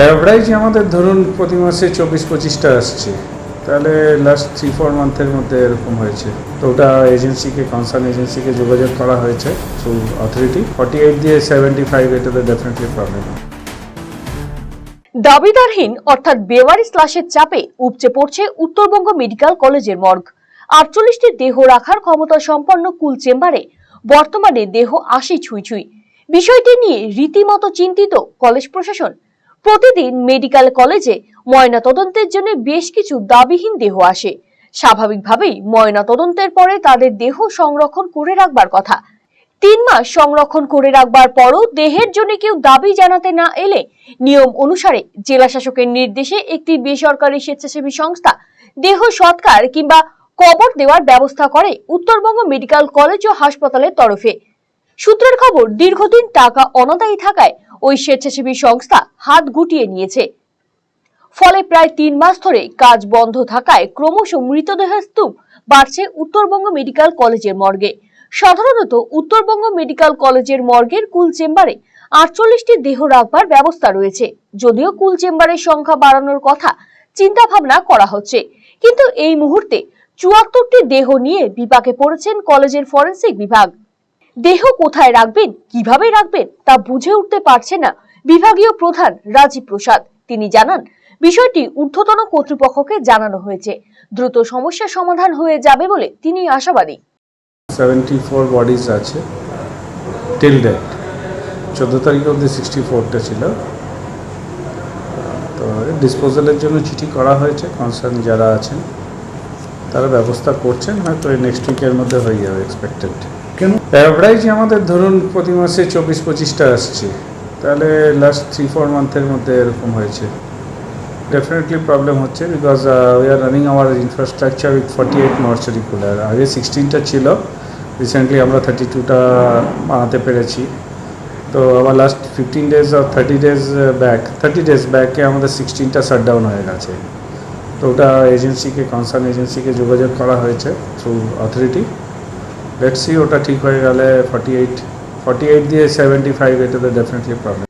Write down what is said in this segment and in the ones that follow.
Average আমাদের ধরুন প্রতি মাসে চব্বিশ, পঁচিশটা আসছে। তাহলে লাস্ট থ্রি ফোর মান্থের মধ্যে এরকম হয়েছে। তো ওটা এজেন্সিকে কনসার্ন এজেন্সিকে যোগাযোগ করা হয়েছে থ্রু অথরিটি ফর্টি এইট দিয়ে সেভেন্টি ফাইভ এটাতে ডেফিনেটলি প্রবলেম দাবিদারহীন, অর্থাৎ বেওয়ারি স্লাশের চাপে উপচে পড়ছে উত্তরবঙ্গ মেডিকেল কলেজের মর্গ। আটচল্লিশটি দেহ রাখার ক্ষমতা সম্পন্ন কুল চেম্বারে বর্তমানে দেহ আশি ছুঁই ছুঁই। বিষয়টি নিয়ে রীতিমতো চিন্তিত কলেজ প্রশাসন। প্রতিদিন মেডিকেল কলেজে ময়না তদন্তের জন্য বেশ কিছু দাবিহীন দেহ আসে। স্বাভাবিকভাবেই ময়না তদন্তের পরে তাদের দেহ সংরক্ষণ করে রাখবার কথা। তিন মাস সংরক্ষণ করে রাখবার পরও দেহের জন্য কেউ দাবি জানাতে না এলে নিয়ম অনুসারে জেলা শাসকের নির্দেশে একটি বেসরকারি স্বেচ্ছাসেবী সংস্থা দেহ সৎকার কিংবা কবর দেওয়ার ব্যবস্থা করে উত্তরবঙ্গ মেডিকেল কলেজ ও হাসপাতালের তরফে। সূত্রের খবর, দীর্ঘদিন টাকা অনাদায়ী থাকায় ওই স্বেচ্ছাসেবী সংস্থা হাত গুটিয়ে নিয়েছে। ফলে প্রায় তিন মাস ধরে কাজ বন্ধ থাকায় ক্রমশ মৃতদেহের স্তূপ বাড়ছে উত্তরবঙ্গ মেডিকেল কলেজের মর্গে। সাধারণত উত্তরবঙ্গ মেডিকেল কলেজের মর্গের কুল চেম্বারে আটচল্লিশটি দেহ রাখবার ব্যবস্থা রয়েছে। যদিও কুল চেম্বারের সংখ্যা বাড়ানোর কথা চিন্তা ভাবনা করা হচ্ছে। কিন্তু এই মুহূর্তে চুয়াত্তরটি দেহ নিয়ে বিপাকে পড়েছেন কলেজের ফরেন্সিক বিভাগ। দেহ কোথায় রাখবেন কীভাবে রাখবেন, তা বুঝে উঠতে পারছে না বিভাগীয় প্রধান রাজীব প্রসাদ। তিনি জানান, বিষয়টি ঊর্ধ্বতন কর্তৃপক্ষকে জানানো হয়েছে। দ্রুত সমস্যার সমাধান হয়ে যাবে বলে তিনি আশাবাদী। সেভেন্টি ফোর বডিজ আছে টিল ডেট চোদ্দ তারিখ অবধি সিক্সটি ফোরটা ছিল। তো ডিসপোজালের জন্য চিঠি করা হয়েছে কনসার্ন যারা আছেন, তারা ব্যবস্থা করছেন, হয়তো নেক্সট উইকের মধ্যে হয়ে যাবে এক্সপেক্টেড কেন? অ্যাভারেজ আমাদের ধরুন প্রতি মাসে চব্বিশ, পঁচিশটা আসছে। তাহলে লাস্ট থ্রি ফোর মান্থের মধ্যে এরকম হয়েছে। ডেফিনেটলি প্রবলেম হচ্ছে because we are running our infrastructure with forty eight mortuary cooler আগে সিক্সটিনটা ছিল রিসেন্টলি আমরা থার্টি টুটা বানাতে পেরেছি। তো আমার লাস্ট ফিফটিন ডেজ আর thirty days back thirty days ব্যাকে আমাদের সিক্সটিনটা শাটডাউন হয়ে গেছে। তো ওটা এজেন্সিকে কনসার্ন এজেন্সিকে যোগাযোগ করা হয়েছে থ্রু অথরিটি লেটসি ওটা ঠিক হয়ে গেলে ফর্টি এইট ফর্টি এইট দিয়ে সেভেন্টি ফাইভ এটাতে ডেফিনেটলি প্রবলেম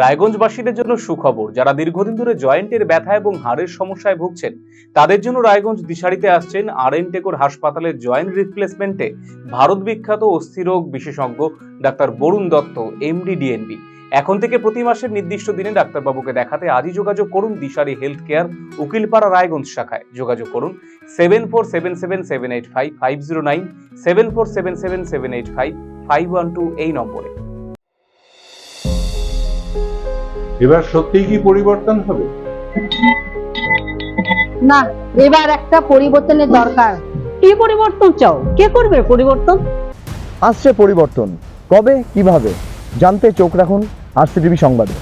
রায়গঞ্জবাসীদের জন্য সুখবর, যারা দীর্ঘদিন ধরে জয়েন্টের ব্যথা এবং হাড়ের সমস্যায় ভুগছেন, তাদের জন্য রায়গঞ্জ দিশারিতে আসছেন আর এন টেকোর হাসপাতালের জয়েন্ট রিপ্লেসমেন্টে ভারত বিখ্যাত অস্থিরোগ বিশেষজ্ঞ doctor Barun Dutta MD DNB এখন থেকে প্রতি মাসের নির্দিষ্ট দিনে ডাক্তারবাবুকে দেখাতে আজই যোগাযোগ করুন দিশারি হেলথ কেয়ার উকিলপাড়া রায়গঞ্জ শাখায়। যোগাযোগ করুন seven four seven seven seven eight five five zero nine seven four seven seven seven eight five five one two এই নম্বরে। এবার সত্যিই কি পরিবর্তন হবে? না এবার একটা পরিবর্তনের দরকার। কি পরিবর্তন চাও? কে করবে পরিবর্তন? আসছে পরিবর্তন। কবে? কীভাবে? জানতে চোখ রাখুন। আরসিটিভি সংবাদে।